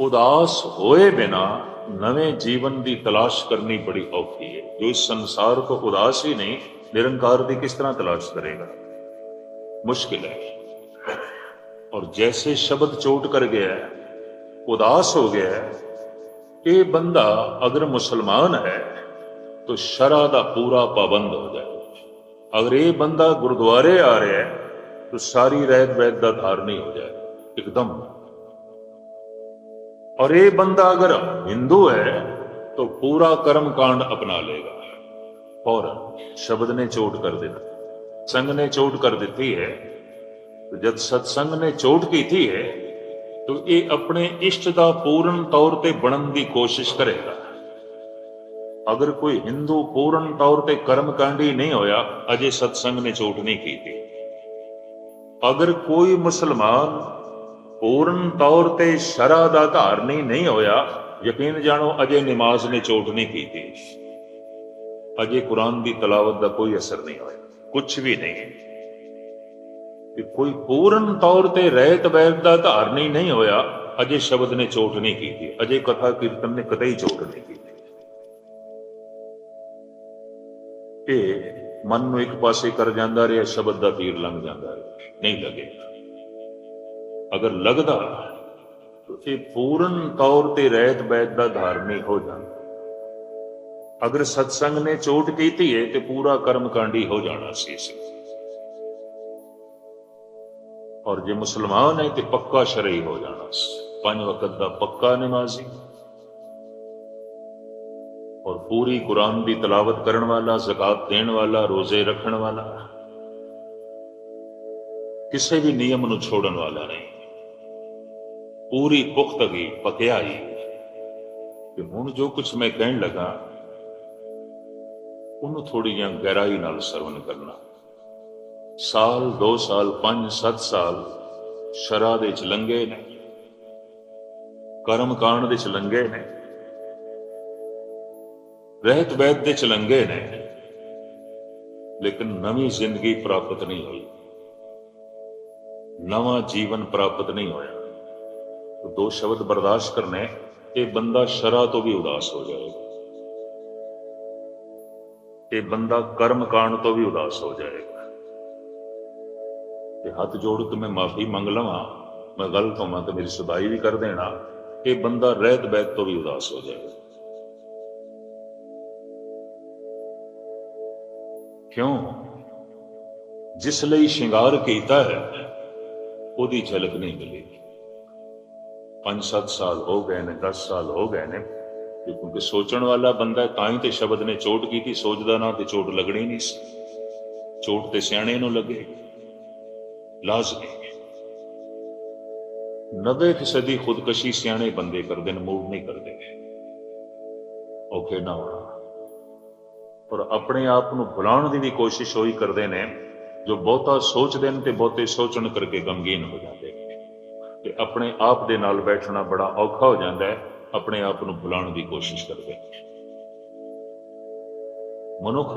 اداس ہوئے بنا نوے جیون دی تلاش کرنی بڑی ਬੜੀ ہے۔ جو اس سنسار کو اداس ہی نہیں، نرنکار دی کس طرح تلاش کرے گا؟ مشکل ہے۔ اور جیسے شبد چوٹ کر گیا ہے، اداس ہو گیا ہے۔ اے بندہ، اگر مسلمان ہے تو شرعہ دا پورا پابند ہو جائے۔ اگر اے بندہ گردوارے آ رہے ہیں تو ساری رعت ویت کا دھارنی ہو جائے۔ ایک دم۔ اور یہ بندہ اگر ہندو ہے تو پورا کرم کانڈ اپنا لے گا اور شبد نے چوٹ کر دیتا سنگ نے چوٹ کر دیتی ہے۔ تو جب ستسنگ نے چوٹ کی تھی ہے، تو یہ اپنے اشٹ پورن طور تے بنن دی کوشش کرے گا۔ اگر کوئی ہندو پورن طور پہ کرم کانڈی نہیں ہویا، اجے ستسنگ نے چوٹ نہیں کی تھی۔ اگر کوئی مسلمان ਪੂਰਨ ਤੌਰ ਤੇ ਸ਼ਰਾ ਦਾ ਧਾਰਨੀ ਨਹੀਂ ਹੋਇਆ, ਯਕੀਨ ਜਾਣੋ, ਅਜੇ ਨਮਾਜ਼ ਨੇ ਚੋਟ ਨਹੀਂ ਕੀਤੀ। ਅਜੇ ਕੁਰਾਨ ਦੀ ਤਲਾਵਤ ਦਾ ਕੋਈ ਅਸਰ ਨਹੀਂ ਹੋਇਆ ਕੁਝ ਵੀ ਨਹੀਂ। ਕਿ ਕੋਈ ਪੂਰਨ ਤੌਰ ਤੇ ਰਹਿਤ ਵੈਦ ਦਾ ਧਾਰਨੀ ਨਹੀਂ ਹੋਇਆ, ਅਜੇ ਸ਼ਬਦ ਨੇ ਚੋਟ ਨਹੀਂ ਕੀਤੀ, ਅਜੇ ਕਥਾ ਕੀਰਤਨ ਨੇ ਕਦੇ ਹੀ ਚੋਟ ਨਹੀਂ ਕੀਤੀ। ਇਹ ਮਨ ਨੂੰ ਇੱਕ ਪਾਸੇ ਕਰ ਜਾਂਦਾ ਰਿਹਾ, ਸ਼ਬਦ ਦਾ ਤੀਰ ਲੰਘ ਜਾਂਦਾ ਰਿਹਾ, ਨਹੀਂ ਲੱਗੇ ਅਗਰ ਲੱਗਦਾ ਤਾਂ ਇਹ ਪੂਰਨ ਤੌਰ ਤੇ ਰਹਿਤ ਵੈਦ ਦਾ ਧਾਰਨੀ ਹੋ ਜਾਂਦਾ ਅਗਰ ਸਤਸੰਗ ਨੇ ਚੋਟ ਕੀਤੀ ਹੈ ਤੇ ਪੂਰਾ ਕਰਮਕਾਂਡੀ ਹੋ ਜਾਣਾ ਸੀ ਇਸ ਔਰ ਜੇ ਮੁਸਲਮਾਨ ਹੈ ਤੇ ਪੱਕਾ ਸ਼ਰਈ ਹੋ ਜਾਣਾ ਸੀ। ਪੰਜ ਵਕਤ ਦਾ ਪੱਕਾ ਨਮਾਜ਼ੀ ਔਰ ਪੂਰੀ ਕੁਰਾਨ ਦੀ ਤਲਾਵਤ ਕਰਨ ਵਾਲਾ, ਜ਼ਕਾਤ ਦੇਣ ਵਾਲਾ, ਰੋਜ਼ੇ ਰੱਖਣ ਵਾਲਾ, ਕਿਸੇ ਵੀ ਨਿਯਮ ਨੂੰ ਛੋੜਨ ਵਾਲਾ ਨਹੀਂ। ਪੂਰੀ ਪੁਖਤਗੀ ਪਕਿਆਈ ਕਿ ਹੁਣ ਜੋ ਕੁਝ ਮੈਂ ਕਹਿਣ ਲੱਗਾ, ਉਹਨੂੰ ਥੋੜੀ ਜਿਹੀ ਗਹਿਰਾਈ ਨਾਲ ਸਰਵਨ ਕਰਨਾ। ਸਾਲ 2 ਸਾਲ 5 7 ਸਾਲ ਸ਼ਰਾ ਦੇ ਚ ਲੰਗੇ ਨੇ, ਕਰਮ ਕਾਂਡ ਦੇ ਚ ਲੰਗੇ ਨੇ, ਰਹਿਤ ਵੈਦ ਦੇ ਚ ਲੰਗੇ ਨੇ, ਲੇਕਿਨ ਨਵੀਂ ਜ਼ਿੰਦਗੀ ਪ੍ਰਾਪਤ ਨਹੀਂ ਹੋਈ। ਨਵਾਂ ਜੀਵਨ ਪ੍ਰਾਪਤ ਨਹੀਂ ਹੋਇਆ। तो ਦੋ ਸ਼ਬਦ ਬਰਦਾਸ਼ਤ ਕਰਨੇ, ਇਹ ਬੰਦਾ ਸ਼ਰਾ ਤੋਂ ਵੀ ਉਦਾਸ ਹੋ ਜਾਏਗਾ। ਇਹ ਬੰਦਾ ਕਰਮ ਕਾਂਡ ਤੋਂ ਵੀ ਉਦਾਸ ਹੋ ਜਾਏਗਾ। ਤੇ ਹੱਥ ਜੋੜ ਕੇ ਮੈਂ ਮਾਫੀ ਮੰਗ ਲਵਾਂ, ਮੈਂ ਗਲਤ ਹੋਵਾਂ ਤੇ ਮੇਰੀ ਸੁਧਾਈ ਵੀ ਕਰ ਦੇਣਾ, ਇਹ ਬੰਦਾ ਰਹਿਤ ਬੈਤ ਤੋਂ ਵੀ ਉਦਾਸ ਹੋ ਜਾਏਗਾ। ਕਿਉਂ? ਜਿਸ ਲਈ ਸ਼ਿੰਗਾਰ ਕੀਤਾ ਹੈ, ਉਹਦੀ ਝਲਕ ਨਹੀਂ ਮਿਲੀ 5-7 ਸਾਲ ਹੋ ਗਏ ਨੇ 10 ਸਾਲ ਹੋ ਗਏ ਨੇ। ਕਿਉਂਕਿ ਸੋਚਣ ਵਾਲਾ ਬੰਦਾ ਤਾਂ ਹੀ ਤੇ ਸ਼ਬਦ ਨੇ ਚੋਟ ਕੀਤੀ, ਸੋਚਦਾ ਨਾ ਤੇ ਚੋਟ ਲੱਗਣੀ ਨਹੀਂ ਸੀ। ਚੋਟ ਤੇ ਸਿਆਣੇ ਨੂੰ ਲੱਗੇ। ਲਾਜ਼ਮੀ। 90 ਫੀਸਦੀ ਖੁਦਕਸ਼ੀ ਸਿਆਣੇ ਬੰਦੇ ਕਰਦੇ ਨੇ, ਮੂਡ ਨਹੀਂ ਕਰਦੇ। ਓਕੇ ਨਾ ਹੋਣਾ। ਪਰ ਆਪਣੇ ਆਪ ਨੂੰ ਭੁਲਾਉਣ ਦੀ ਵੀ ਕੋਸ਼ਿਸ਼ ਹੋਈ ਕਰਦੇ ਨੇ, ਜੋ ਬਹੁਤਾ ਸੋਚਦੇ ਨੇ ਤੇ ਬਹੁਤੇ ਸੋਚਣ ਕਰਕੇ ਗਮਗੀਨ ਹੋ ਜਾਂਦੇ ਨੇ। ਤੇ ਆਪਣੇ ਆਪ ਦੇ ਨਾਲ ਬੈਠਣਾ ਬੜਾ ਔਖਾ ਹੋ ਜਾਂਦਾ ਹੈ। ਆਪਣੇ ਆਪ ਨੂੰ ਭੁਲਾਉਣ ਦੀ ਕੋਸ਼ਿਸ਼ ਕਰਦਾ। ਨੇ ਮਨੁੱਖ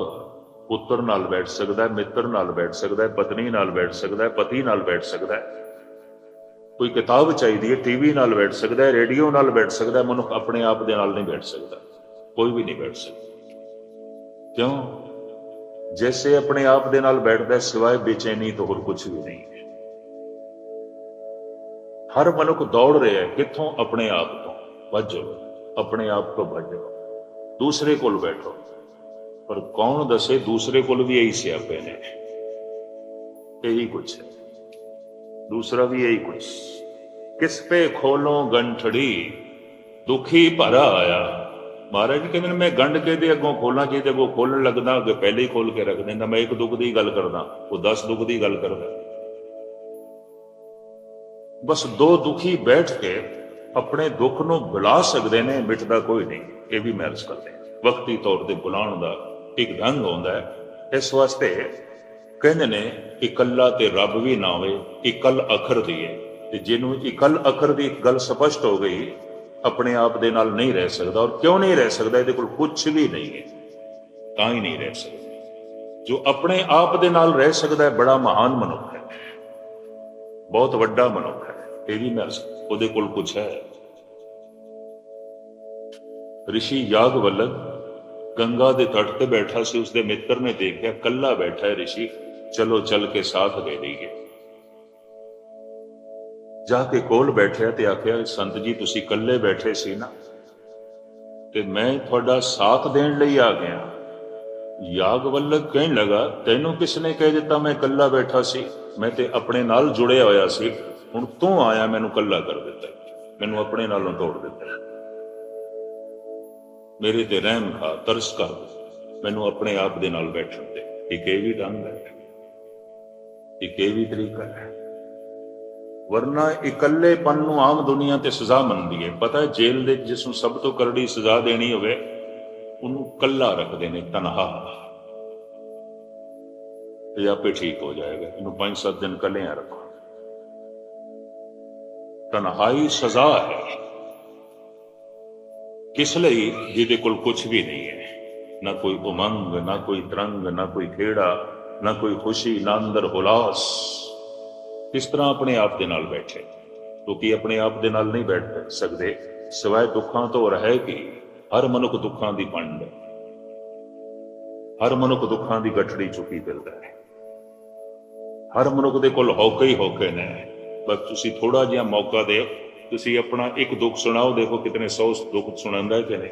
ਪੁੱਤਰ ਨਾਲ ਬੈਠ ਸਕਦਾ ਹੈ, ਮਿੱਤਰ ਨਾਲ ਬੈਠ ਸਕਦਾ ਹੈ, ਪਤਨੀ ਨਾਲ ਬੈਠ ਸਕਦਾ ਹੈ, ਪਤੀ ਨਾਲ ਬੈਠ ਸਕਦਾ ਹੈ। ਕੋਈ ਕਿਤਾਬ ਚਾਹੀਦੀ ਹੈ, ਟੀਵੀ ਨਾਲ ਬੈਠ ਸਕਦਾ ਹੈ, ਰੇਡੀਓ ਨਾਲ ਬੈਠ ਸਕਦਾ ਹੈ, ਮਨੁੱਖ ਆਪਣੇ ਆਪ ਦੇ ਨਾਲ ਨਹੀਂ ਬੈਠ ਸਕਦਾ। ਕੋਈ ਵੀ ਨਹੀਂ ਬੈਠ ਸਕਦਾ। ਕਿਉਂ? ਜੈਸੇ ਆਪਣੇ ਆਪ ਦੇ ਨਾਲ ਬੈਠਦਾ ਸਿਵਾਏ ਬੇਚੈਨੀ ਤੋਂ ਹੋਰ ਕੁਝ ਵੀ ਨਹੀਂ। ਹਰ ਮਨੁੱਖ ਦੌੜ ਰਿਹਾ ਹੈ, ਕਿੱਥੋਂ? ਆਪਣੇ ਆਪ ਤੋਂ। ਭੱਜੋ ਆਪਣੇ ਆਪ ਤੋਂ ਭੱਜੋ ਦੂਸਰੇ ਕੋਲ ਬੈਠੋ। ਪਰ ਕੌਣ ਦੱਸੇ, ਦੂਸਰੇ ਕੋਲ ਵੀ ਇਹੀ ਸਿਆਪੇ ਨੇ। ਇਹੀ ਕੁਛ ਹੈ। ਦੂਸਰਾ ਵੀ ਇਹੀ ਕੁਛ। ਕਿਸ ਪੇ ਖੋਲੋਂ ਗੰਠੜੀ ਦੁਖੀ ਭਰਾ ਆਇਆ। ਮਹਾਰਾਜ ਜੀ ਕਹਿੰਦੇ ਨੇ, ਮੈਂ ਗੰਢ ਕੇ ਦੇ ਅੱਗੋਂ ਖੋਲਾਂ ਜੇ ਅੱਗੋਂ ਖੋਲਣ ਲੱਗਦਾ, ਅੱਗੇ ਪਹਿਲੇ ਹੀ ਖੋਲ ਕੇ ਰੱਖ ਦਿੰਦਾ। ਮੈਂ ਇੱਕ ਦੁੱਖ ਦੀ ਗੱਲ ਕਰਦਾ, ਉਹ 10 ਦੁੱਖ ਦੀ ਗੱਲ ਕਰਦਾ। ਬਸ ਦੋ ਦੁਖੀ ਬੈਠ ਕੇ ਆਪਣੇ ਦੁੱਖ ਨੂੰ ਬੁਲਾ ਸਕਦੇ ਨੇ, ਮਿਟਦਾ ਕੋਈ ਨਹੀਂ, ਇਹ ਵੀ ਮਹਿਰਸ ਕਰਦੇ ਵਕਤੀ ਤੌਰ ਤੇ ਬੁਲਾਉਣ ਦਾ ਇੱਕ ਰੰਗ ਆਉਂਦਾ ਹੈ। ਇਸ ਵਾਸਤੇ ਕਹਿੰਦੇ ਨੇ ਇਕੱਲਾ ਤੇ ਰੱਬ ਵੀ ਨਾ ਹੋਵੇ ਇਕੱਲ ਅਖਰ ਦੀ ਹੈ। ਤੇ ਜਿਹਨੂੰ ਇਕੱਲ ਅਖਰ ਦੀ ਗੱਲ ਸਪਸ਼ਟ ਹੋ ਗਈ, ਆਪਣੇ ਆਪ ਦੇ ਨਾਲ ਨਹੀਂ ਰਹਿ ਸਕਦਾ। ਔਰ ਕਿਉਂ ਨਹੀਂ ਰਹਿ ਸਕਦਾ? ਇਹਦੇ ਕੋਲ ਕੁਝ ਵੀ ਨਹੀਂ ਹੈ। ਤਾਂ ਹੀ ਨਹੀਂ ਰਹਿ ਸਕਦਾ। ਜੋ ਆਪਣੇ ਆਪ ਦੇ ਨਾਲ ਰਹਿ ਸਕਦਾ ਹੈ, ਬੜਾ ਮਹਾਨ ਮਨੁੱਖ ਹੈ। ਬਹੁਤ ਵੱਡਾ ਮਨੁੱਖ ਹੈ। ਇਹ ਵੀ ਮੈਂ ਉਹਦੇ ਕੋਲ ਪੁੱਛਿਆ ਹੈ। ਰਿਸ਼ੀ ਯਾਗਵਲਕ ਗੰਗਾ ਦੇ ਤੱਟ ਤੇ ਬੈਠਾ ਸੀ, ਉਸਦੇ ਮਿੱਤਰ ਨੇ ਦੇਖਿਆ ਕੱਲਾ ਬੈਠਾ ਹੈ ਰਿਸ਼ੀ। ਚਲੋ, ਚੱਲ ਕੇ ਸਾਥ ਦੇ ਲਈਏ ਜਾ ਕੇ ਕੋਲ ਬੈਠਿਆ ਤੇ ਆਖਿਆ, ਸੰਤ ਜੀ, ਤੁਸੀਂ ਇਕੱਲੇ ਬੈਠੇ ਸੀ ਨਾ। ਤੇ ਮੈਂ ਤੁਹਾਡਾ ਸਾਥ ਦੇਣ ਲਈ ਆ ਗਿਆ। ਯਾਗਵੱਲਕ ਕਹਿਣ ਲਗਾ, ਤੈਨੂੰ ਕਿਸ ਨੇ ਕਹਿ ਦਿੱਤਾ, ਮੈਂ ਇਕੱਲਾ ਬੈਠਾ ਸੀ। ਮੈਂ ਤੇ ਆਪਣੇ ਨਾਲ ਜੁੜਿਆ ਹੋਇਆ ਸੀ। ਹੁਣ ਤੂੰ ਆਇਆ, ਮੈਨੂੰ ਇਕੱਲਾ ਕਰ ਦਿੱਤਾ। ਮੈਨੂੰ ਆਪਣੇ ਨਾਲੋਂ ਤੋੜ ਦਿੱਤਾ। ਮੇਰੇ ਤੇ ਰਹਿਮ ਖਾ, ਤਰਸ ਕਰ ਮੈਨੂੰ ਆਪਣੇ ਆਪ ਦੇ ਨਾਲ ਬੈਠਣ ਦੇ। ਇੱਕ ਇਹ ਵੀ ਢੰਗ ਹੈ, ਇੱਕ ਇਹ ਵੀ ਤਰੀਕਾ ਹੈ। ਵਰਨਾ ਇਕੱਲੇਪਨ ਨੂੰ ਆਮ ਦੁਨੀਆ ਤੇ ਸਜ਼ਾ ਮੰਨਦੀ ਹੈ। ਪਤਾ ਜੇਲ੍ਹ ਦੇ ਜਿਸ ਨੂੰ ਸਭ ਤੋਂ ਕਰੜੀ ਸਜ਼ਾ ਦੇਣੀ ਹੋਵੇ, ਉਹਨੂੰ ਕੱਲਾ ਰੱਖਦੇ ਨੇ ਤਨਹਾ। ਇਹ ਆਪੇ ਠੀਕ ਹੋ ਜਾਏਗਾ। ਇਹਨੂੰ 5-7 ਦਿਨ ਕੱਲਿਆਂ ਰੱਖੋ। ਤਨਹਾਈ ਸਜ਼ਾ ਹੈ। ਕਿਸ ਲਈ? ਜਿਹਦੇ ਕੋਲ ਕੁਝ ਵੀ ਨਹੀਂ ਹੈ। ਨਾ ਕੋਈ ਉਮੰਗ, ਨਾ ਕੋਈ ਤਰੰਗ, ਨਾ ਕੋਈ ਖੇੜਾ, ਨਾ ਕੋਈ ਖੁਸ਼ੀ, ਨਾ ਅੰਦਰ ਹੁਲਾਸ। ਕਿਸ ਤਰ੍ਹਾਂ ਆਪਣੇ ਆਪ ਦੇ ਨਾਲ ਬੈਠੇ? ਕਿਉਂਕਿ ਆਪਣੇ ਆਪ ਦੇ ਨਾਲ ਨਹੀਂ ਬੈਠ ਸਕਦੇ। ਸਿਵਾਏ ਦੁੱਖਾਂ ਤੋਂ ਰਹੇ ਕਿ ਹਰ ਮਨੁੱਖ ਦੁੱਖਾਂ ਦੀ ਪੰਡ ਹਰ ਮਨੁੱਖ ਦੁੱਖਾਂ ਦੀ ਗੱਠੜੀ ਚੁੱਕੀ ਫਿਰਦਾ ਹੈ। ਹਰ ਮਨੁੱਖ ਦੇ ਕੋਲ ਹੌਕੇ ਹੀ ਹੌਕੇ ਨੇ। ਬਸ ਤੁਸੀਂ ਥੋੜਾ ਜਿਹਾ ਮੌਕਾ ਦਿਓ। ਤੁਸੀਂ ਆਪਣਾ ਇੱਕ ਦੁੱਖ ਸੁਣਾਓ, ਦੇਖੋ ਕਿਤਨੇ ਸੌ ਦੁੱਖ ਸੁਣਾਉਂਦਾ ਹੈ ਕਿ ਨਹੀਂ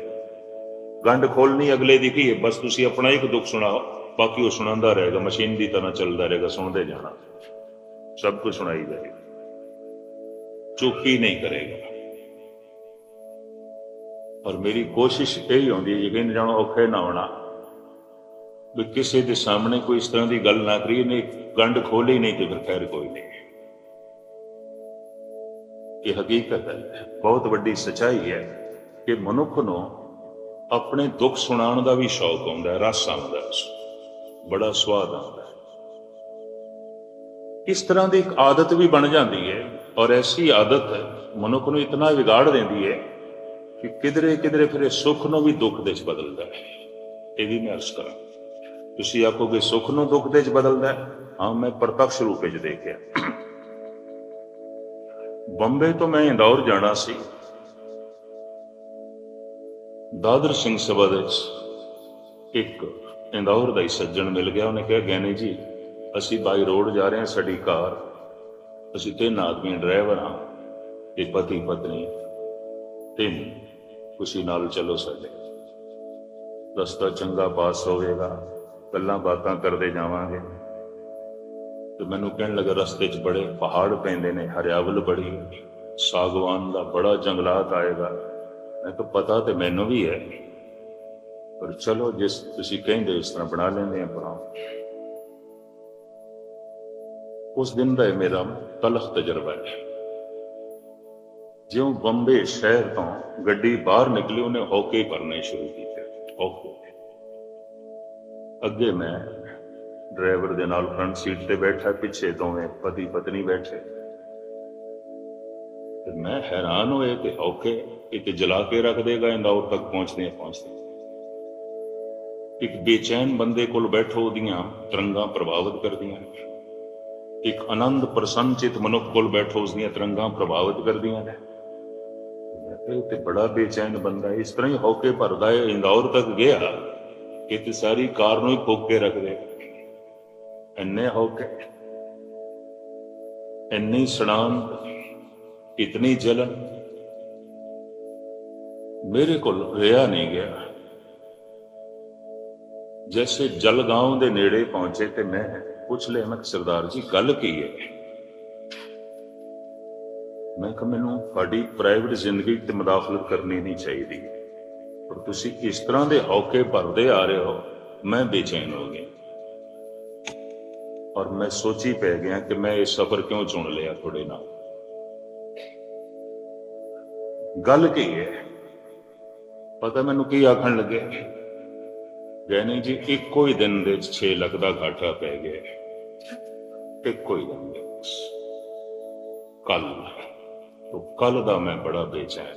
ਗੰਢ ਖੋਲਣੀ ਅਗਲੇ ਦੀ ਕੀ ਹੈ? ਬਸ ਤੁਸੀਂ ਆਪਣਾ ਇੱਕ ਦੁੱਖ ਸੁਣਾਓ, ਬਾਕੀ ਉਹ ਸੁਣਾਉਂਦਾ ਰਹੇਗਾ, ਮਸ਼ੀਨ ਦੀ ਤਰ੍ਹਾਂ ਚੱਲਦਾ ਰਹੇਗਾ, ਸੁਣਦੇ ਜਾਣਾ। ਸਭ ਕੁਝ ਸੁਣਾਈ ਜਾਏਗਾ। ਚੁੱਪ ਹੀ ਨਹੀਂ ਕਰੇਗਾ। ਔਰ ਮੇਰੀ ਕੋਸ਼ਿਸ਼ ਇਹ ਹੀ ਹੁੰਦੀ ਹੈ, ਯਕੀਨ ਜਾਣੋ, ਔਖੇ ਨਾ ਹੋਣਾ। ਵੀ ਕਿਸੇ ਦੇ ਸਾਹਮਣੇ ਕੋਈ ਇਸ ਤਰ੍ਹਾਂ ਦੀ ਗੱਲ ਨਾ ਕਰੀਏ, ਨਹੀਂ, ਗੰਢ ਖੋਲੀ ਨਹੀਂ ਤੇ ਫਿਰ ਖੈਰ ਕੋਈ ਨਹੀਂ। ਇਹ ਹਕੀਕਤ ਹੈ। ਬਹੁਤ ਵੱਡੀ ਸਚਾਈ ਹੈ ਕਿ ਮਨੁੱਖ ਨੂੰ ਆਪਣੇ ਦੁੱਖ ਸੁਣਾਉਣ ਦਾ ਵੀ ਸ਼ੌਕ ਆਉਂਦਾ ਹੈ, ਰਸ ਆਉਂਦਾ ਹੈ ਬੜਾ ਸਵਾਦ ਆਉਂਦਾ ਹੈ। ਇਸ ਤਰ੍ਹਾਂ ਦੀ ਇੱਕ ਆਦਤ ਵੀ ਬਣ ਜਾਂਦੀ ਹੈ ਔਰ ਐਸੀ ਆਦਤ ਮਨੁੱਖ ਨੂੰ ਇਤਨਾ ਵਿਗਾੜ ਦਿੰਦੀ ਹੈ ਕਿ ਕਿਧਰੇ ਕਿਧਰੇ ਫਿਰ ਇਹ ਸੁੱਖ ਨੂੰ ਵੀ ਦੁੱਖ ਦੇ ਵਿੱਚ ਬਦਲਦਾ ਹੈ। ਇਹ ਵੀ ਮੈਂ ਅਰਜ਼ ਕਰਾਂ। ਤੁਸੀਂ ਆਖੋਗੇ, ਸੁੱਖ ਨੂੰ ਦੁੱਖ ਦੇ ਵਿੱਚ ਬਦਲਦਾ ਹਾਂ, ਮੈਂ ਪ੍ਰਤੱਖ ਰੂਪ ਵਿੱਚ ਦੇਖਿਆ। ਬੰਬੇ ਤੋਂ ਮੈਂ ਇੰਦੌਰ ਜਾਣਾ ਸੀ। ਦਾਦਰ ਸਿੰਘ ਸਭਾ ਦੇ ਵਿੱਚ ਇੱਕ ਇੰਦੌਰ ਦਾ ਹੀ ਸੱਜਣ ਮਿਲ ਗਿਆ। ਉਹਨੇ ਕਿਹਾ ਗਿਆਨੀ ਜੀ, ਅਸੀਂ ਬਾਈ ਰੋਡ ਜਾ ਰਹੇ ਹਾਂ, ਸਾਡੀ ਕਾਰ। ਅਸੀਂ ਤਿੰਨ ਆਦਮੀ ਡਰਾਈਵਰ ਹਾਂ, ਇੱਕ ਪਤੀ, ਪਤਨੀ, ਤਿੰਨ। ਖੁਸ਼ੀ ਨਾਲ ਚੱਲੋ ਸਾਡੇ। ਰਸਤਾ ਚੰਗਾ ਪਾਸ ਹੋਵੇਗਾ, ਗੱਲਾਂ ਬਾਤਾਂ ਕਰਦੇ ਜਾਵਾਂਗੇ। ਤੇ ਮੈਨੂੰ ਕਹਿਣ ਲੱਗਾ, ਰਸਤੇ 'ਚ ਬੜੇ ਪਹਾੜ ਪੈਂਦੇ ਨੇ, ਹਰਿਆਵਲ ਬੜੀ ਸਾਗਵਾਨ ਦਾ ਬੜਾ ਜੰਗਲਾਤ ਆਏਗਾ। ਮੈਂ ਕਿਹਾ, ਪਤਾ ਤੇ ਮੈਨੂੰ ਵੀ ਹੈ। ਪਰ ਚਲੋ, ਜਿਸ ਤੁਸੀਂ ਕਹਿੰਦੇ, ਇਸ ਤਰ੍ਹਾਂ ਬਣਾ ਲੈਂਦੇ ਆ ਪਰਾਂ ਉਸ ਦਿਨ ਦਾ ਇਹ ਮੇਰਾ ਤਲਖ ਤਜਰਬਾ ਹੈ। ਜਿਉਂ ਬੰਬੇ ਸ਼ਹਿਰ ਤੋਂ ਗੱਡੀ ਬਾਹਰ ਨਿਕਲੀ, ਉਹਨੇ ਹੌਕੇ ਭਰਨੇ ਸ਼ੁਰੂ ਕੀਤੇ। ਹੌਕੇ। ਅੱਗੇ ਮੈਂ ਡਰਾਈਵਰ ਦੇ ਨਾਲ ਫਰੰਟ ਸੀਟ ਤੇ ਬੈਠਾ, ਪਿੱਛੇ ਦੋਵੇਂ ਪਤੀ ਪਤਨੀ ਬੈਠੇ। ਤੇ ਮੈਂ ਹੈਰਾਨ ਹੋਏ ਕਿ ਇਹ ਤੇ ਜਲਾ ਕੇ ਰੱਖ ਦੇਗਾ ਇੰਦੌਰ ਤੱਕ ਪਹੁੰਚਦੇ ਪਹੁੰਚਦੇ ਇੱਕ ਬੇਚੈਨ ਬੰਦੇ ਕੋਲ ਬੈਠੋ, ਉਹਦੀਆਂ ਤਰੰਗਾਂ ਪ੍ਰਭਾਵਿਤ ਕਰਦੀਆਂ ਨੇ। ਇੱਕ ਆਨੰਦ ਪ੍ਰਸੰਨਚਿਤ ਮਨੁੱਖ ਕੋਲ ਬੈਠੋ ਉਸ ਦੀਆਂ ਤਰੰਗਾਂ ਪ੍ਰਭਾਵਿਤ ਕਰਦੀਆਂ ਨੇ। ਮੈਂ ਕਿਹਾ, ਇਹ ਤੇ ਬੜਾ ਬੇਚੈਨ ਬੰਦਾ ਇਸ ਤਰ੍ਹਾਂ ਹੀ ਹੌਕੇ ਭਰਦਾ ਹੈ ਇੰਦੌਰ ਤੱਕ ਗਿਆ ਕਿ ਤੇ ਸਾਰੀ ਕਾਰ ਨੂੰ ਹੀ ਫੋਕ ਕੇ ਰੱਖ ਦੇ ਇੰਨੇ ਹੌਕੇ ਇੰਨੀ ਸੜਾਨ, ਇਤਨੀ ਜਲਨ, ਮੇਰੇ ਕੋਲ ਰਿਹਾ ਨਹੀਂ ਗਿਆ। ਜੈਸੇ ਜਲਗਾਉਂ ਦੇ ਨੇੜੇ ਪਹੁੰਚੇ ਤੇ ਮੈਂ ਪੁੱਛ ਲਿਆ, ਮੈਂ ਸਰਦਾਰ ਜੀ, ਗੱਲ ਕੀ ਹੈ? ਮੈਂ ਕਿ ਮੈਨੂੰ ਤੁਹਾਡੀ ਪ੍ਰਾਈਵੇਟ ਜ਼ਿੰਦਗੀ ਤੇ ਮਦਾਖਲਤ ਕਰਨੀ ਨਹੀਂ ਚਾਹੀਦੀ। ਪਰ ਤੁਸੀਂ ਇਸ ਤਰ੍ਹਾਂ ਦੇ ਹੌਕੇ ਭਰਦੇ ਆ ਰਹੇ ਹੋ, ਮੈਂ ਬੇਚੈਨ ਹੋ ਗਿਆ। ਔਰ ਮੈਂ ਸੋਚੀ ਪੈ ਗਿਆ ਕਿ ਮੈਂ ਇਹ ਸਫ਼ਰ ਕਿਉਂ ਚੁਣ ਲਿਆ ਤੁਹਾਡੇ ਨਾਲ? ਗੱਲ ਕੀ ਹੈ? ਪਤਾ ਮੈਨੂੰ ਕੀ ਆਖਣ ਲੱਗੇ? ਗੈਨੀ ਜੀ, ਇੱਕੋ ਹੀ ਦਿਨ ਦੇ 6 ਲੱਖ ਦਾ ਘਾਟਾ ਪੈ ਗਿਆ। ਇੱਕੋ ਹੀ ਦਿਨ ਕੱਲ ਤੋਂ ਕੱਲ ਦਾ ਮੈਂ ਬੜਾ ਬੇਚੈਨ।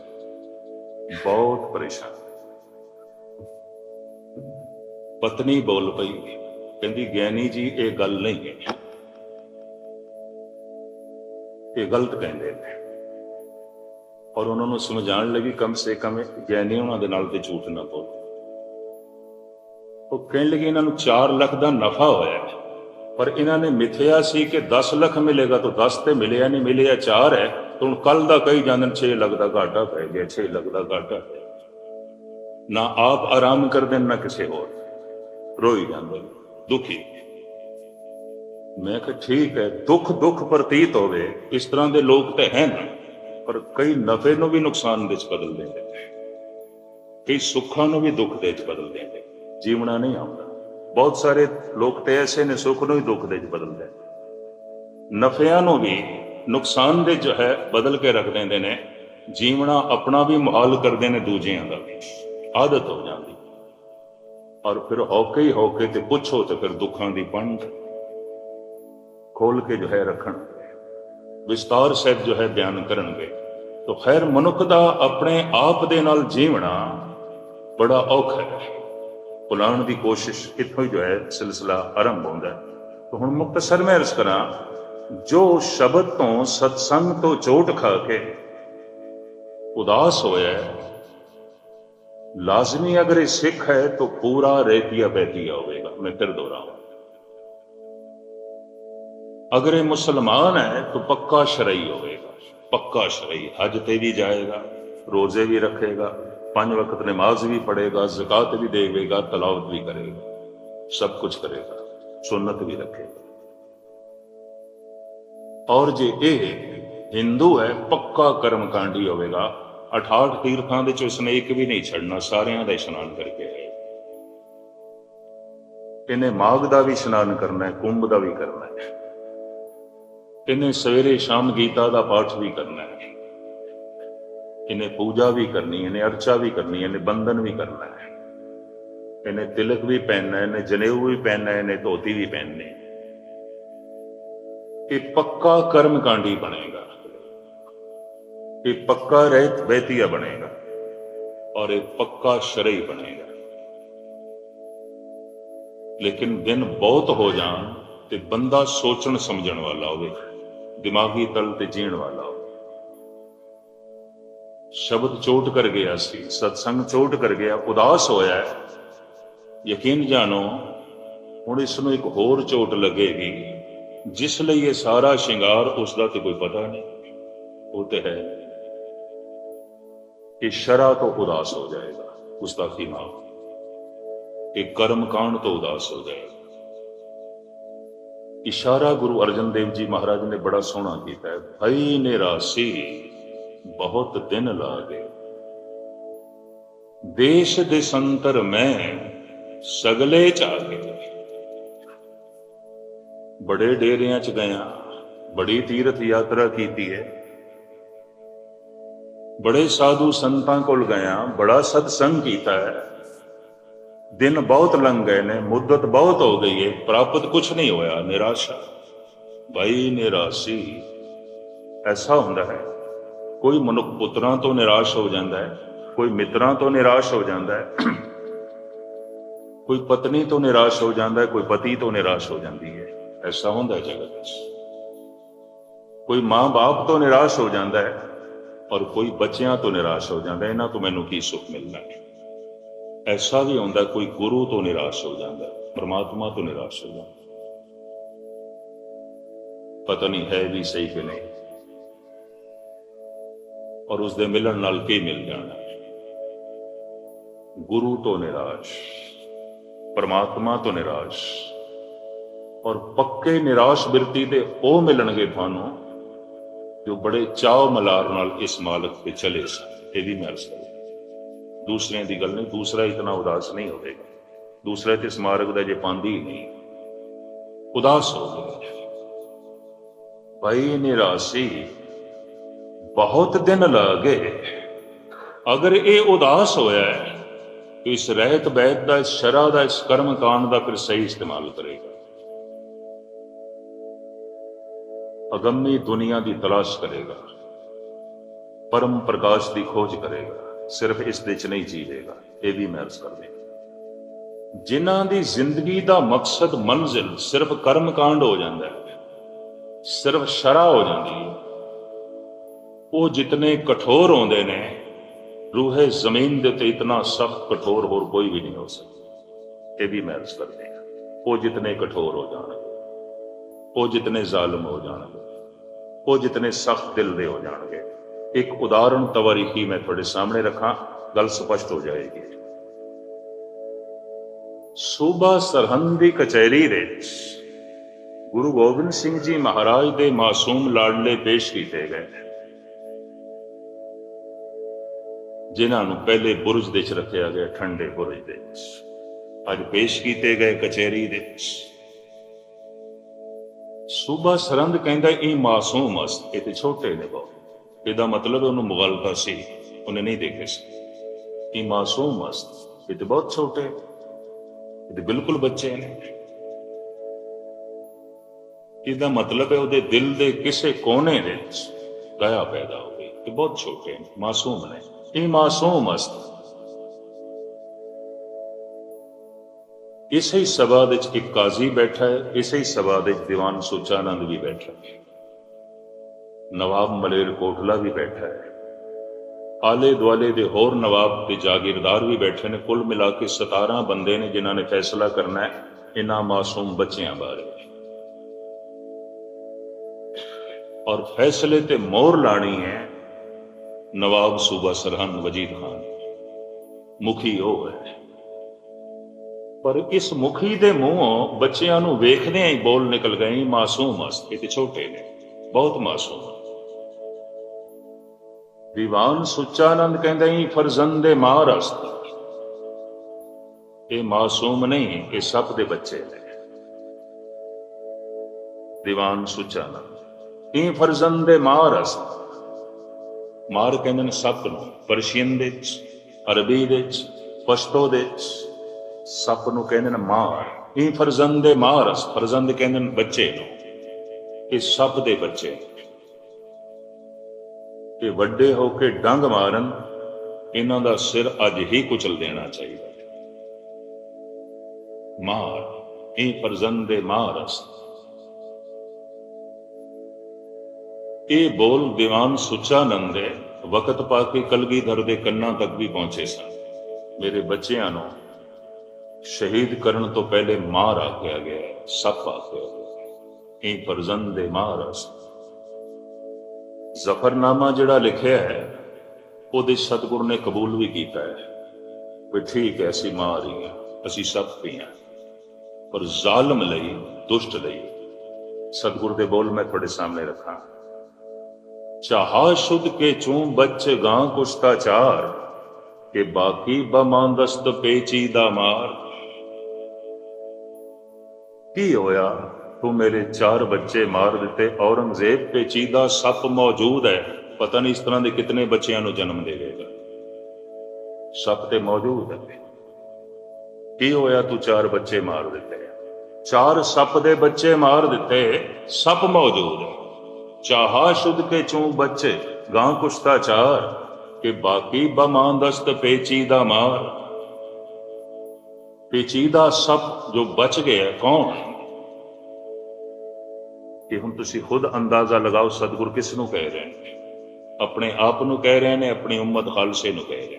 ਬਹੁਤ ਪਰੇਸ਼ਾਨ। ਪਤਨੀ ਬੋਲ ਪਈ ਕਹਿੰਦੀ ਗਿਆਨੀ ਜੀ ਇਹ ਗੱਲ ਨਹੀਂ ਹੈ। ਇਹ ਗਲਤ ਕਹਿੰਦੇ ਨੇ। ਔਰ ਉਹਨਾਂ ਨੂੰ ਸਮਝਾਉਣ ਲਈ ਵੀ ਕਮ ਸੇ ਕਮ ਗਿਆਨੀ ਉਹਨਾਂ ਦੇ ਨਾਲ ਤੇ ਝੂਠ ਨਾ ਬੋਲੋ। ਉਹ ਕਹਿਣ ਲੱਗੇ ਇਹਨਾਂ ਨੂੰ 4 ਲੱਖ ਦਾ ਨਫਾ ਹੋਇਆ ਪਰ ਇਹਨਾਂ ਨੇ ਮਿਥਿਆ ਸੀ ਕਿ 10 ਲੱਖ ਮਿਲੇਗਾ ਤਾਂ 10 ਤੇ ਮਿਲਿਆ ਨਹੀਂ ਮਿਲਿਆ 4 ਹੈ। ਤਾਂ ਹੁਣ ਕੱਲ ਦਾ ਕਈ ਜਾਂਦੇ 6 ਲੱਖ ਦਾ ਘਾਟਾ ਪੈ ਗਿਆ 6 ਲੱਖ ਦਾ ਘਾਟਾ ਪੈ ਗਿਆ। ਨਾ ਆਪ ਆਰਾਮ ਕਰਦੇ ਨੇ, ਨਾ ਕਿਸੇ ਹੋਰ। ਰੋਈ ਜਾਂਦੇ ਦੁਖੀ। ਮੈਂ ਕਿਹਾ, ਠੀਕ ਹੈ, ਦੁੱਖ ਦੁੱਖ ਪ੍ਰਤੀਤ ਹੋਵੇ, ਇਸ ਤਰ੍ਹਾਂ ਦੇ ਲੋਕ ਤੇ ਹਨ ਪਰ ਕਈ ਨਫੇ ਨੂੰ ਵੀ ਨੁਕਸਾਨ ਵਿੱਚ ਬਦਲ ਦਿੰਦੇ ਨੇ। ਕਈ ਸੁੱਖਾਂ ਨੂੰ ਵੀ ਦੁੱਖ ਦੇ ਵਿੱਚ ਬਦਲ ਦਿੰਦੇ ਜੀਵਣਾ ਨਹੀਂ ਆਉਂਦਾ। ਬਹੁਤ ਸਾਰੇ ਲੋਕ ਤੇ ਐਸੇ ਨੇ, ਸੁੱਖ ਨੂੰ ਵੀ ਦੁੱਖ ਦੇ ਵਿੱਚ ਬਦਲਦੇ ਨਫਿਆਂ ਨੂੰ ਵੀ ਨੁਕਸਾਨ ਦੇ ਜੋ ਹੈ, ਬਦਲ ਕੇ ਰੱਖ ਦਿੰਦੇ ਨੇ। ਜੀਵਣਾ ਆਪਣਾ ਵੀ ਮੁਹਾਲ ਕਰਦੇ ਨੇ ਦੂਜਿਆਂ ਦਾ ਵੀ। ਆਦਤ ਹੋ ਜਾਂਦੀ ਔਰ ਫਿਰ ਹੌਕੇ ਹੀ ਹੌਕੇ ਤੇ ਪੁੱਛੋ ਤੇ ਫਿਰ ਦੁੱਖਾਂ ਦੀ ਪੰਡ ਖੋਲ ਕੇ ਜੋ ਹੈ ਰੱਖਣ। ਵਿਸਤਾਰ ਸਹਿਤ ਜੋ ਹੈ ਬਿਆਨ ਕਰਨਗੇ। ਤਾਂ ਖੈਰ ਮਨੁੱਖ ਦਾ ਆਪਣੇ ਆਪ ਦੇ ਨਾਲ ਜੀਵਣਾ ਬੜਾ ਔਖਾ ਹੈ। ਭੁਲਾਉਣ ਦੀ ਕੋਸ਼ਿਸ਼ ਇੱਥੋਂ ਹੀ ਜੋ ਹੈ ਸਿਲਸਿਲਾ ਆਰੰਭ ਹੁੰਦਾ ਹੈ। ਤਾਂ ਹੁਣ ਮੁਕਤਸਰ ਮੈਂ ਅਰਜ਼ ਕਰਾਂ, ਜੋ ਸ਼ਬਦ ਤੋਂ ਸਤਸੰਗ ਤੋਂ ਚੋਟ ਖਾ ਕੇ ਉਦਾਸ ਹੋਇਆ ਹੈ ਲਾਜ਼ਮੀ ਅਗਰ ਇਹ ਸਿੱਖ ਹੈ ਤਾਂ ਪੂਰਾ ਰੇਤੀਆ ਬੈਤੀਆ ਹੋਵੇਗਾ ਮੈਂ ਫਿਰ ਦੁਹਰਾਵਾਂ ਅਗਰ ਇਹ ਮੁਸਲਮਾਨ ਹੈ ਤਾਂ ਪੱਕਾ ਸ਼ਰਈ ਹੋਵੇਗਾ ਪੱਕਾ ਸ਼ਰਈ ਹਜ ਤੇ ਵੀ ਜਾਏਗਾ ਰੋਜ਼ੇ ਵੀ ਰੱਖੇਗਾ ਪੰਜ ਵਕਤ ਨਮਾਜ਼ ਵੀ ਪੜੇਗਾ ਜ਼ਕਾਤ ਵੀ ਦੇਵੇਗਾ ਤਲਾਵਤ ਵੀ ਕਰੇਗਾ ਸਭ ਕੁਝ ਕਰੇਗਾ ਸੁਨਨਤ ਵੀ ਰੱਖੇਗਾ ਔਰ ਜੇ ਇਹ ਹਿੰਦੂ ਹੈ ਪੱਕਾ ਕਰਮਕਾਂਡੀ ਹੋਵੇਗਾ 68 ਤੀਰਥਾਂ ਦੇ ਚੋਂ ਇਸਨੇ ਇੱਕ ਵੀ ਨਹੀਂ ਛੱਡਣਾ, ਸਾਰਿਆਂ ਦਾ ਇਸ਼ਨਾਨ ਕਰਕੇ ਹੈ ਇਹਨੇ ਮਾਘ ਦਾ ਵੀ ਇਸ਼ਨਾਨ ਕਰਨਾ ਹੈ, ਕੁੰਭ ਦਾ ਵੀ ਕਰਨਾ ਹੈ। ਇਹਨੇ ਸਵੇਰੇ ਸ਼ਾਮ ਗੀਤਾ ਦਾ ਪਾਠ ਵੀ ਕਰਨਾ ਹੈ। ਇਹਨੇ ਪੂਜਾ ਵੀ ਕਰਨੀ, ਇਹਨੇ ਅਰਚਾ ਵੀ ਕਰਨੀ ਹੈ ਇਹਨੇ ਬੰਧਨ ਵੀ ਕਰਨਾ ਹੈ। ਇਹਨੇ ਤਿਲਕ ਵੀ ਪਹਿਨਣਾ, ਇਹਨੇ ਜਨੇਊ ਵੀ ਪਹਿਨਣਾ, ਇਹਨੇ ਧੋਤੀ ਵੀ ਪਹਿਨਣੀ। ਇਹ ਪੱਕਾ ਕਰਮਕਾਂਡੀ ਬਣੇਗਾ। ਇਹ ਪੱਕਾ ਰਹਿਤ ਬੈਤੀਆ ਬਣੇਗਾ ਔਰ ਇਹ ਪੱਕਾ ਸ਼ਰਈ ਬਣੇਗਾ। ਲੇਕਿਨ ਦਿਨ ਬਹੁਤ ਹੋ ਜਾਣ ਤੇ ਬੰਦਾ ਸੋਚਣ ਸਮਝਣ ਵਾਲਾ ਹੋਵੇ, ਦਿਮਾਗੀ ਤਲ ਤੇ ਜੀਣ ਵਾਲਾ ਹੋਵੇ। ਸ਼ਬਦ ਚੋਟ ਕਰ ਗਿਆ ਸੀ, ਸਤਸੰਗ ਚੋਟ ਕਰ ਗਿਆ, ਉਦਾਸ ਹੋਇਆ ਹੈ। ਯਕੀਨ ਜਾਣੋ, ਹੁਣ ਇਸ ਨੂੰ ਇੱਕ ਹੋਰ ਚੋਟ ਲੱਗੇਗੀ, ਜਿਸ ਲਈ ਇਹ ਸਾਰਾ ਸ਼ਿੰਗਾਰ ਉਸ ਦਾ ਤੇ ਕੋਈ ਪਤਾ ਨਹੀਂ। ਉਹ ਤੇ ਹੈ। ਕਿ ਸ਼ਰਾ ਤੋਂ ਉਦਾਸ ਹੋ ਜਾਏਗਾ ਗੁਸਤਾਖੀ ਨਾਲ ਇਹ ਕਰਮ ਕਾਂਡ ਤੋਂ ਉਦਾਸ ਹੋ ਜਾਏਗਾ। ਇਸ਼ਾਰਾ ਗੁਰੂ ਅਰਜਨ ਦੇਵ ਜੀ ਮਹਾਰਾਜ ਨੇ ਬੜਾ ਸੋਹਣਾ ਕੀਤਾ ਹੈ। ਭਈ ਨਿਰਾਸੀ, ਬਹੁਤ ਦਿਨ ਲਾਗੇ। ਦੇਸ਼ ਦੇ ਸੰਤਰ ਮੈਂ ਸਗਲੇ ਚਾਗੇ। ਬੜੇ ਡੇਰਿਆਂ ਚ ਗਿਆ ਬੜੀ ਤੀਰਥ ਯਾਤਰਾ ਕੀਤੀ ਹੈ। ਬੜੇ ਸਾਧੂ ਸੰਤਾਂ ਕੋਲ ਗਿਆ, ਬੜਾ ਸਤਸੰਗ ਕੀਤਾ ਹੈ। ਦਿਨ ਬਹੁਤ ਲੰਘ ਗਏ ਨੇ, ਮੁੱਦਤ ਬਹੁਤ ਹੋ ਗਈ ਹੈ ਪ੍ਰਾਪਤ ਕੁਝ ਨਹੀਂ ਹੋਇਆ, ਨਿਰਾਸ਼ਾ। ਭਾਈ ਨਿਰਾਸ਼ੀ, ਐਸਾ ਹੁੰਦਾ ਹੈ। ਕੋਈ ਮਨੁੱਖ ਪੁੱਤਰਾਂ ਤੋਂ ਨਿਰਾਸ਼ ਹੋ ਜਾਂਦਾ ਹੈ, ਕੋਈ ਮਿੱਤਰਾਂ ਤੋਂ ਨਿਰਾਸ਼ ਹੋ ਜਾਂਦਾ ਹੈ, ਕੋਈ ਪਤਨੀ ਤੋਂ ਨਿਰਾਸ਼ ਹੋ ਜਾਂਦਾ ਹੈ, ਕੋਈ ਪਤੀ ਤੋਂ ਨਿਰਾਸ਼ ਹੋ ਜਾਂਦੀ ਹੈ। ਐਸਾ ਹੁੰਦਾ ਹੈ ਜਗਤ ਵਿੱਚ। ਕੋਈ ਮਾਂ-ਬਾਪ ਤੋਂ ਨਿਰਾਸ਼ ਹੋ ਜਾਂਦਾ ਹੈ ਔਰ ਕੋਈ ਬੱਚਿਆਂ ਤੋਂ ਨਿਰਾਸ਼ ਹੋ ਜਾਂਦਾ ਇਹਨਾਂ ਤੋਂ ਮੈਨੂੰ ਕੀ ਸੁੱਖ ਮਿਲਣਾ? ਐਸਾ ਵੀ ਹੁੰਦਾ ਕੋਈ ਗੁਰੂ ਤੋਂ ਨਿਰਾਸ਼ ਹੋ ਜਾਂਦਾ ਹੈ, ਪ੍ਰਮਾਤਮਾ ਤੋਂ ਨਿਰਾਸ਼ ਹੋ ਜਾਂਦਾ। ਪਤਾ ਨਹੀਂ ਹੈ ਵੀ ਸਹੀ ਕਿ ਨਹੀਂ। ਔਰ ਉਸ ਦੇ ਮਿਲਣ ਨਾਲ ਕੀ ਮਿਲ ਜਾਣਾ? ਗੁਰੂ ਤੋਂ ਨਿਰਾਸ਼ ਪਰਮਾਤਮਾ ਤੋਂ ਨਿਰਾਸ਼। ਔਰ ਪੱਕੇ ਨਿਰਾਸ਼ ਬਿਰਤੀ ਦੇ ਉਹ ਮਿਲਣਗੇ ਤੁਹਾਨੂੰ ਜੋ ਬੜੇ ਚਾਅ ਮਲਾਰ ਨਾਲ ਇਸ ਮਾਲਕ ਤੇ ਚਲੇ ਸਨ ਇਹ ਵੀ ਮੈਂ ਅਰਜ਼ ਦੂਸਰਿਆਂ ਦੀ ਗੱਲ ਨਹੀਂ, ਦੂਸਰਾ ਇਤਨਾ ਉਦਾਸ ਨਹੀਂ ਹੋਵੇਗਾ। ਦੂਸਰਾ ਤੇ ਸਮਾਰਕ ਦਾ ਜੇ ਪਾਉਂਦੀ ਨਹੀਂ, ਉਦਾਸ ਹੋ ਗਿਆ। ਭਾਈ ਨਿਰਾਸੀ, ਬਹੁਤ ਦਿਨ ਲਾਗੇ। ਅਗਰ ਇਹ ਉਦਾਸ ਹੋਇਆ ਹੈ ਇਸ ਰਹਿਤ ਬੈਤ ਦਾ, ਇਸ ਸ਼ਰਾ ਦਾ, ਇਸ ਕਰਮ ਕਾਂਡ ਦਾ ਫਿਰ ਸਹੀ ਇਸਤੇਮਾਲ ਕਰੇਗਾ। ਅਗੰਮੀ ਦੁਨੀਆ ਦੀ ਤਲਾਸ਼ ਕਰੇਗਾ। ਪਰਮ ਪ੍ਰਕਾਸ਼ ਦੀ ਖੋਜ ਕਰੇਗਾ। ਸਿਰਫ ਇਸ ਦੇ ਚ ਨਹੀਂ ਜੀਵੇਗਾ। ਇਹ ਵੀ ਮੈਂ ਅਰਜ਼ ਕਰਦੇ ਜਿਨ੍ਹਾਂ ਦੀ ਜ਼ਿੰਦਗੀ ਦਾ ਮਕਸਦ ਮੰਜ਼ਿਲ ਸਿਰਫ ਕਰਮ ਕਾਂਡ ਹੋ ਜਾਂਦਾ ਹੈ, ਸਿਰਫ ਸ਼ਰਾ ਹੋ ਜਾਂਦੀ ਹੈ, ਉਹ ਜਿਤਨੇ ਕਠੋਰ ਹੁੰਦੇ ਨੇ, ਰੂਹੇ ਜ਼ਮੀਨ ਦੇ ਤੇ ਇਤਨਾ ਸਖਤ ਕਠੋਰ ਹੋਰ ਕੋਈ ਵੀ ਨਹੀਂ ਹੋ ਸਕਦਾ। ਇਹ ਵੀ ਮੈਂ ਅਰਜ਼ ਕਰਦੇ ਹਾਂ। ਉਹ ਜਿਤਨੇ ਕਠੋਰ ਹੋ ਜਾਣਗੇ ਉਹ ਜਿਤਨੇ ਜ਼ਾਲਮ ਹੋ ਜਾਣਗੇ, ਉਹ ਜਿਤਨੇ ਸਖਤ ਦਿਲ ਦੇ ਹੋ ਜਾਣਗੇ। ਇੱਕ ਉਦਾਹਰਣ ਤਵਾਰੀਖੀ ਮੈਂ ਤੁਹਾਡੇ ਸਾਹਮਣੇ ਰੱਖਾਂ, ਗੱਲ ਸਪਸ਼ਟ ਹੋ ਜਾਏਗੀ। ਸੂਬਾ ਸਰਹੰਦ ਕਚਹਿਰੀ ਦੇ ਗੁਰੂ ਗੋਬਿੰਦ ਸਿੰਘ ਜੀ ਮਹਾਰਾਜ ਦੇ ਮਾਸੂਮ ਲਾਡਲੇ ਪੇਸ਼ ਕੀਤੇ ਗਏ। ਜਿਨ੍ਹਾਂ ਨੂੰ ਪਹਿਲੇ ਬੁਰਜ ਦੇ ਵਿੱਚ ਰੱਖਿਆ ਗਿਆ, ਠੰਡੇ ਬੁਰਜ ਦੇ ਵਿੱਚ। ਅੱਜ ਪੇਸ਼ ਕੀਤੇ ਗਏ ਕਚਹਿਰੀ ਦੇ ਵਿੱਚ। ਸੂਬਾ ਸਰਹੰਦ ਕਹਿੰਦਾ ਇਹ ਮਾਸੂਮ ਅਸਤ ਇਹ ਤੇ ਛੋਟੇ ਨੇ ਬਹੁਤ ਇਹਦਾ ਮਤਲਬ ਉਹਨੂੰ ਮੁਗਲਤਾ ਸੀ, ਉਹਨੇ ਨਹੀਂ ਦੇਖੇ ਸੀ। ਇਹ ਮਾਸੂਮ ਅਸਤ ਇਹ ਤੇ ਬਹੁਤ ਛੋਟੇ ਇਹ ਤੇ ਬਿਲਕੁਲ ਬੱਚੇ ਨੇ। ਇਹਦਾ ਮਤਲਬ ਹੈ ਉਹਦੇ ਦਿਲ ਦੇ ਕਿਸੇ ਕੋਨੇ ਵਿੱਚ ਦਇਆ ਪੈਦਾ ਹੋ ਗਈ। ਇਹ ਬਹੁਤ ਛੋਟੇ ਨੇ, ਮਾਸੂਮ ਨੇ। ਇਹ ਮਾਸੂਮ ਅਸਤ ਇਸੇ ਹੀ ਸਭਾ ਵਿੱਚ ਇੱਕ ਕਾਜ਼ੀ ਬੈਠਾ ਹੈ, ਇਸੇ ਹੀ ਸਭਾ ਵਿੱਚ ਦੀਵਾਨ ਸੁਚਾਨੰਦ ਵੀ ਬੈਠਾ ਹੈ। ਨਵਾਬ ਮਲੇਰ ਕੋਟਲਾ ਵੀ ਬੈਠਾ ਹੈ। ਆਲੇ ਦੁਆਲੇ ਦੇ ਹੋਰ ਨਵਾਬ ਤੇ ਜਾਗੀਰਦਾਰ ਵੀ ਬੈਠੇ ਨੇ, ਕੁੱਲ ਮਿਲਾ ਕੇ 17 ਬੰਦੇ ਨੇ ਜਿਨ੍ਹਾਂ ਨੇ ਫੈਸਲਾ ਕਰਨਾ ਹੈ ਇਹਨਾਂ ਮਾਸੂਮ ਬੱਚਿਆਂ ਬਾਰੇ। ਔਰ ਫੈਸਲੇ ਤੇ ਮੋਹਰ ਲਾਣੀ ਹੈ ਨਵਾਬ ਸੂਬਾ ਸਰਹੰਦ ਵਜੀਦ ਖਾਨ ਮੁਖੀ ਉਹ ਹੈ। ਪਰ ਇਸ ਮੁਖੀ ਦੇ ਮੂੰਹੋਂ ਬੱਚਿਆਂ ਨੂੰ ਵੇਖਦਿਆਂ ਹੀ ਬੋਲ ਨਿਕਲ ਗਏ ਮਾਸੂਮ ਅਸਤ ਤੇ ਛੋਟੇ ਨੇ, ਬਹੁਤ ਮਾਸੂਮ ਦੀਵਾਨ ਸੁੱਚਾਨੰਦ ਕਹਿੰਦਾ ਹੀ ਫਰਜ਼ੰਦੇ ਮਾਰ ਅਸਤ ਇਹ ਮਾਸੂਮ ਨਹੀਂ, ਇਹ ਸਭ ਦੇ ਬੱਚੇ ਨੇ। ਦੀਵਾਨ ਸੁੱਚਾਨੰਦ ਇਹ ਫਰਜ਼ੰਦੇ ਮਾਰ ਅਸਤ ਮਾਰ ਕਹਿੰਦੇ ਨੇ ਸੱਪ ਨੂੰ, ਪਰਸ਼ੀਅਨ ਦੇ ਵਿੱਚ, ਅਰਬੀ ਦੇ ਵਿੱਚ, ਪਸ਼ਤੋ ਦੇ ਵਿੱਚ। ਸੱਪ ਨੂੰ ਕਹਿੰਦੇ ਨੇ ਮਾਰ। ਇਹ ਫਰਜ਼ੰਦੇ ਮਾਰਸ ਫਰਜ਼ੰਦ ਕਹਿੰਦੇ ਨੇ ਬੱਚੇ ਨੂੰ। ਇਹ ਸੱਪ ਦੇ ਬੱਚੇ। ਇਹ ਵੱਡੇ ਹੋ ਕੇ ਡੰਗ ਮਾਰਨ, ਇਹਨਾਂ ਦਾ ਸਿਰ ਅੱਜ ਹੀ ਕੁਚਲ ਦੇਣਾ ਚਾਹੀਦਾ। ਮਾਰ, ਇਹ ਫਰਜ਼ੰਦੇ ਮਾਰਸ ਇਹ ਬੋਲ ਦੀਵਾਨ ਸੁਚਾਨੰਦ ਦੇ ਵਕਤ ਪਾ ਕੇ ਕਲਗੀਧਰ ਦੇ ਕੰਨਾਂ ਤੱਕ ਵੀ ਪਹੁੰਚੇ ਸਨ। ਮੇਰੇ ਬੱਚਿਆਂ ਨੂੰ ਸ਼ਹੀਦ ਕਰਨ ਤੋਂ ਪਹਿਲੇ ਮਾਰ ਆਖਿਆ ਗਿਆ ਹੈ, ਸੱਪ ਆਖਿਆ ਗਿਆ ਹੈ। ਇਹ ਫਰਜ਼ੰਦ ਦੇ ਮਾਰਸ ਜ਼ਫਰਨਾਮਾ ਜਿਹੜਾ ਲਿਖਿਆ ਹੈ ਉਹਦੇ ਸਤਿਗੁਰ ਨੇ ਕਬੂਲ ਵੀ ਕੀਤਾ ਹੈ ਵੀ ਠੀਕ ਹੈ ਅਸੀਂ ਮਾਰ ਹੀ ਹਾਂ ਅਸੀਂ ਸੱਪ ਵੀ ਪਰ ਜ਼ਾਲਮ ਲਈ ਦੁਸ਼ਟ ਲਈ ਸਤਿਗੁਰ ਦੇ ਬੋਲ ਮੈਂ ਤੁਹਾਡੇ ਸਾਹਮਣੇ ਰੱਖਾਂ। ਚਾਹਾ ਸ਼ੁੱਧ ਕੇ ਚੂੰ ਬੱਚ ਗਾਂ ਕੁਸ਼ਤਾ ਚਾਰ ਕਿ ਬਾਕੀ ਬਮਾਂਦਸਤ ਪੇਚੀਦਾ ਮਾਰ। ਕੀ ਹੋਇਆ? ਤੂੰ ਮੇਰੇ ਚਾਰ ਬੱਚੇ ਮਾਰ ਦਿੱਤੇ। ਔਰੰਗਜ਼ੇਬ ਪੇਚੀਦਾ ਸੱਪ ਮੌਜੂਦ ਹੈ। ਪਤਾ ਨਹੀਂ ਇਸ ਤਰ੍ਹਾਂ ਦੇ ਕਿਤਨੇ ਬੱਚਿਆਂ ਨੂੰ ਜਨਮ ਦੇਵੇਗਾ ਸੱਪ ਤੇ ਮੌਜੂਦ ਹੈ। ਕੀ ਹੋਇਆ? ਤੂੰ ਚਾਰ ਬੱਚੇ ਮਾਰ ਦਿੱਤੇ। ਚਾਰ ਸੱਪ ਦੇ ਬੱਚੇ ਮਾਰ ਦਿੱਤੇ। ਸੱਪ ਮੌਜੂਦ ਹੈ। ਚਾਹਾ ਸ਼ੁੱਧ ਕੇ ਚੂੰ ਬੱਚੇ। ਗਾਂ ਕੁਸ਼ਤਾ ਚਾਰ। ਕਿ ਬਾਕੀ ਬਸਤ ਪੇਚੀ ਦਾ ਮਾਰ। ਪੇਚੀਦਾ ਸੱਪ ਜੋ ਬਚ ਗਿਆ ਕੌਣ? ਹੈ ਕਿ ਹੁਣ ਤੁਸੀਂ ਖੁਦ ਅੰਦਾਜ਼ਾ ਲਗਾਓ ਸਤਿਗੁਰ ਕਿਸ ਨੂੰ ਕਹਿ ਰਹੇ ਨੇ? ਆਪਣੇ ਆਪ ਨੂੰ ਕਹਿ ਰਹੇ ਨੇ, ਆਪਣੀ ਉਮਤ ਖਾਲਸੇ ਨੂੰ ਕਹਿ ਰਹੇ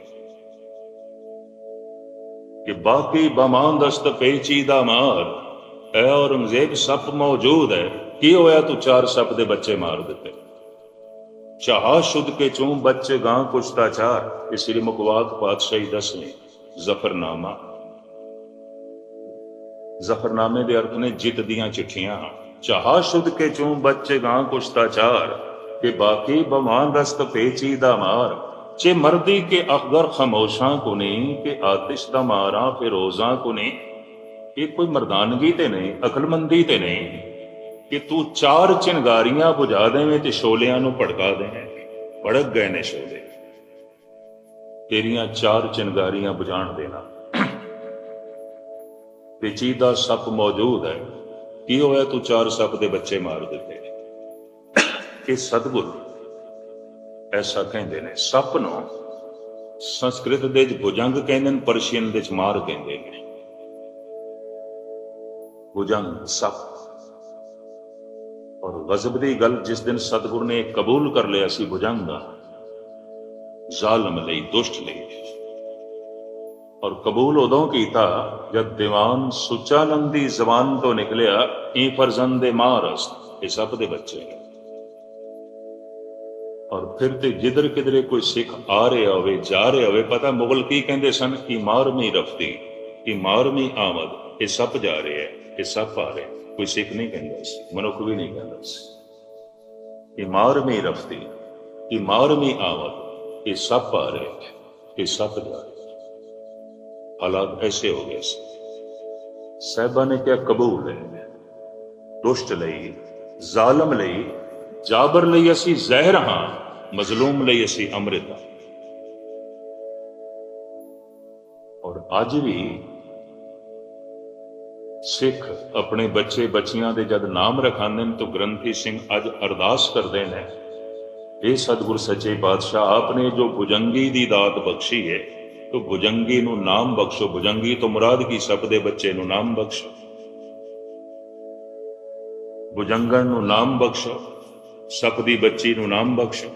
ਕਿ ਬਾਕੀ ਬਮਾਂਦਸਤ ਪੇਚੀਦਾ ਮਾਰ, ਐ ਔਰੰਗਜ਼ੇਬ ਸੱਪ ਮੌਜੂਦ ਹੈ ਕੀ ਹੋਇਆ ਤੂੰ ਚਾਰ ਸੱਪ ਦੇ ਬੱਚੇ ਮਾਰ ਦਿੱਤੇ? ਚਾਹਾ ਸ਼ੁੱਧ ਕੇ ਚੋਂ ਬੱਚੇ ਗਾਂ ਕੁਸ਼ਤਾ ਚਾਰ, ਇਸ ਲਈ ਮੁਕਵਾਦ ਪਾਤਸ਼ਾਹੀ ਦਸਵੇਂ ਜ਼ਫਰਨਾਮਾ। ਜ਼ਫਰਨਾਮੇ ਦੇ ਅਰਥ ਨੇ ਜਿੱਤ ਦੀਆਂ ਚਿੱਠੀਆਂ। ਚਾਹਾ ਸ਼ੁੱਧ ਕੇ ਚੂੰ ਬੱਚੇ ਗਾਂ ਕੁਸ਼ਤਾ ਚਾਰ ਬਾਕੀ ਬਮਾਨ ਰਸਤ ਪੇਚੀ ਦਾ ਮਾਰ। ਚੇ ਮਰਦੀ ਕੇ ਅਖਦਰ ਖਮੋਸ਼ਾਂ ਕੋ ਨਹੀਂ ਕਿ ਆਤਿਸ਼ ਦਾ ਮਾਰਾ ਫਿਰੋਜ਼ਾਂ ਕੋ ਨਹੀਂ ਇਹ ਕੋਈ ਮਰਦਾਨਗੀ ਤੇ ਨਹੀਂ, ਅਕਲਮੰਦੀ ਤੇ ਨਹੀਂ। ਕਿ ਤੂੰ ਚਾਰ ਚਿੰਗਾਰੀਆਂ ਬੁਝਾ ਦੇਵੇਂ ਤੇ ਸ਼ੋਲਿਆਂ ਨੂੰ ਭੜਕਾ ਦੇਵੇਂ। ਭੜਕ ਗਏ ਨੇ ਸ਼ੋਲੇ ਤੇਰੀਆਂ ਚਾਰ ਚਿੰਗਾਰੀਆਂ ਬੁਝਾਣ ਦੇਣਾ ਪੇਚੀਦਾ ਸੱਪ ਮੌਜੂਦ ਹੈ। ਕੀ ਹੋਇਆ? ਤੂੰ ਚਾਰ ਸੱਪ ਦੇ ਬੱਚੇ ਮਾਰ ਦਿੱਤੇ। ਇਹ ਸਤਿਗੁਰ ਐਸਾ ਕਹਿੰਦੇ ਨੇ, ਸੱਪ ਨੂੰ ਸੰਸਕ੍ਰਿਤ ਦੇ ਵਿੱਚ ਭੁਜੰਗ ਕਹਿੰਦੇ ਨੇ, ਪਰਸ਼ੀਅਨ ਦੇ ਵਿੱਚ ਮਾਰ ਕਹਿੰਦੇ ਨੇ। ਭੁਜੰਗ ਸੱਪ। ਔਰ ਗਜ਼ਬ ਦੀ ਗੱਲ ਜਿਸ ਦਿਨ ਸਤਿਗੁਰ ਨੇ ਕਬੂਲ ਕਰ ਲਿਆ ਸੀ ਭੁਜੰਗਾ ਜ਼ਾਲਮ ਲਈ, ਦੁਸ਼ਟ ਲਈ। ਔਰ ਕਬੂਲ ਉਦੋਂ ਕੀਤਾ ਜਦ ਦੀਵਾਨ ਸੁਚਾਨੰਦ ਦੀ ਜ਼ਬਾਨ ਤੋਂ ਨਿਕਲਿਆ ਇਹ ਫਰਜ਼ੰਦ ਮਾਰਸ ਇਹ ਸਭ ਦੇ ਬੱਚੇ ਨੇ। ਔਰ ਫਿਰ ਤੇ ਜਿੱਧਰ ਕਿਧਰੇ ਕੋਈ ਸਿੱਖ ਆ ਰਿਹਾ ਹੋਵੇ, ਜਾ ਰਿਹਾ ਹੋਵੇ, ਪਤਾ ਮੁਗਲ ਕੀ ਕਹਿੰਦੇ ਸਨ? ਕਿ ਮਾਰਮੀ ਰਫਤੀ ਕਿ ਮਾਰਮੀ ਆਮਦ, ਇਹ ਸਭ ਜਾ ਰਿਹਾ ਹੈ, ਇਹ ਸਭ ਆ ਰਿਹਾ ਕੋਈ ਸਿੱਖ ਨਹੀਂ ਕਹਿੰਦਾ ਸੀ, ਮਨੁੱਖ ਵੀ ਨਹੀਂ ਕਹਿੰਦਾ ਸੀ। ਕਿ ਮਾਰਮੀ ਰਫਤੀ ਕਿ ਮਾਰਮੀ ਆਮਦ, ਇਹ ਸਭ ਆ ਰਿਹਾ ਹੈ, ਇਹ ਸਭ ਜਾ ਰਿਹਾ ਹਾਲਾਤ ਐਸੇ ਹੋ ਗਏ ਸੀ। ਸਾਹਿਬਾਂ ਨੇ ਕਿਹਾ, ਕਬੂਲ ਹੈ। ਦੁਸ਼ਟ ਲਈ, ਜ਼ਾਲਮ ਲਈ, ਜਾਬਰ ਲਈ ਅਸੀਂ ਜ਼ਹਿਰ ਹਾਂ, ਮਜ਼ਲੂਮ ਲਈ ਅਸੀਂ ਅੰਮ੍ਰਿਤ ਹਾਂ। ਔਰ ਅੱਜ ਵੀ ਸਿੱਖ ਆਪਣੇ ਬੱਚੇ ਬੱਚੀਆਂ ਦੇ ਜਦ ਨਾਮ ਰਖਾਉਂਦੇ ਨੇ ਤਾਂ ਗ੍ਰੰਥੀ ਸਿੰਘ ਅੱਜ ਅਰਦਾਸ ਕਰਦੇ ਨੇ, ਇਹ ਸਤਿਗੁਰ ਸੱਚੇ ਪਾਤਸ਼ਾਹ, ਆਪਨੇ ਜੋ ਭੁਜੰਗੀ ਦੀ ਦਾਤ ਬਖਸ਼ੀ ਹੈ ਤੋ ਭੁਜੰਗੀ ਨੂੰ ਨਾਮ ਬਖਸ਼ੋ। ਭੁਜੰਗੀ ਤੋਂ ਮੁਰਾਦ ਕੀ? ਸਭ ਦੇ ਬੱਚੇ ਨੂੰ ਨਾਮ ਬਖਸ਼ੋ। ਭੁਜੰਗਣ ਨੂੰ ਨਾਮ ਬਖਸ਼ੋ। ਸਪ ਦੀ ਬੱਚੀ ਨੂੰ ਨਾਮ ਬਖਸ਼ੋ।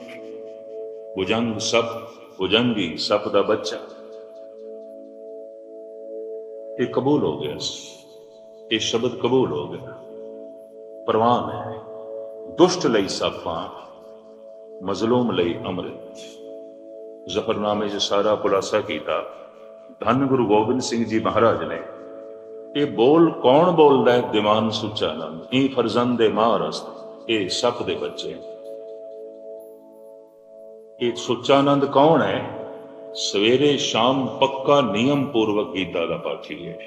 ਭੁਜੰਗ ਸਪ, ਭੁਜੰਗੀ ਸਪ ਦਾ ਬੱਚਾ। ਇਹ ਕਬੂਲ ਹੋ ਗਿਆ ਇਹ ਸ਼ਬਦ ਕਬੂਲ ਹੋ ਗਿਆ। ਪ੍ਰਵਾਨ ਹੈ ਦੁਸ਼ਟ ਲਈ ਸਪਾਂ ਮਜ਼ਲੂਮ ਲਈ ਅੰਮ੍ਰਿਤ। ਜ਼ਫਰਨਾਮੇ 'ਚ ਸਾਰਾ ਖੁਲਾਸਾ ਕੀਤਾ। ਧੰਨ ਗੁਰੂ ਗੋਬਿੰਦ ਸਿੰਘ ਜੀ ਮਹਾਰਾਜ ਨੇ, ਇਹ ਬੋਲ ਕੌਣ ਬੋਲਦਾ ਹੈ? ਦੀਵਾਨ ਸੁਚਾਨੰਦ ਇਹ ਫਰਜ਼ੰਦ ਮਾਰਸਤ ਇਹ ਸਭ ਦੇ ਬੱਚੇ ਇਹ ਸੁਚਾਨੰਦ ਕੌਣ ਹੈ? ਸਵੇਰੇ ਸ਼ਾਮ ਪੱਕਾ ਨਿਯਮ ਪੂਰਵਕ ਗੀਤਾ ਦਾ ਪਾਠੀ ਹੈ।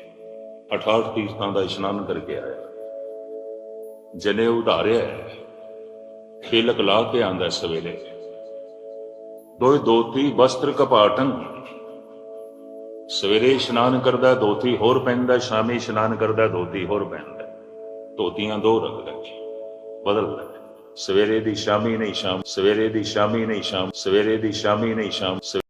68 ਤੀਰਥਾਂ ਦਾ ਇਸ਼ਨਾਨ ਕਰਕੇ ਆਇਆ। ਜਨੇ ਉਧਾਰਿਆ ਹੈ। ਖੇਲਕ ਲਾ ਕੇ ਆਂਦਾ ਸਵੇਰੇ। ਦੋਇ ਦੋਤੀ ਵਸਤਰ ਕਪਾਟੰ। ਸਵੇਰੇ ਇਸ਼ਨਾਨ ਕਰਦਾ ਧੋਤੀ ਹੋਰ ਪਹਿਨਦਾ ਸ਼ਾਮੀ ਇਸ਼ਨਾਨ ਕਰਦਾ ਧੋਤੀ ਹੋਰ ਪਹਿਨਦਾ ਧੋਤੀਆਂ ਦੋ ਰੱਖਦਾ ਬਦਲਦਾ ਸਵੇਰੇ ਦੀ ਸ਼ਾਮੀ ਨਹੀਂ ਸ਼ਾਮ, ਸਵੇਰੇ ਦੀ ਸ਼ਾਮੀ ਨਹੀਂ ਸ਼ਾਮ, ਸਵੇਰੇ ਦੀ ਸ਼ਾਮੀ ਨਹੀਂ ਸ਼ਾਮ ਸਵੇ-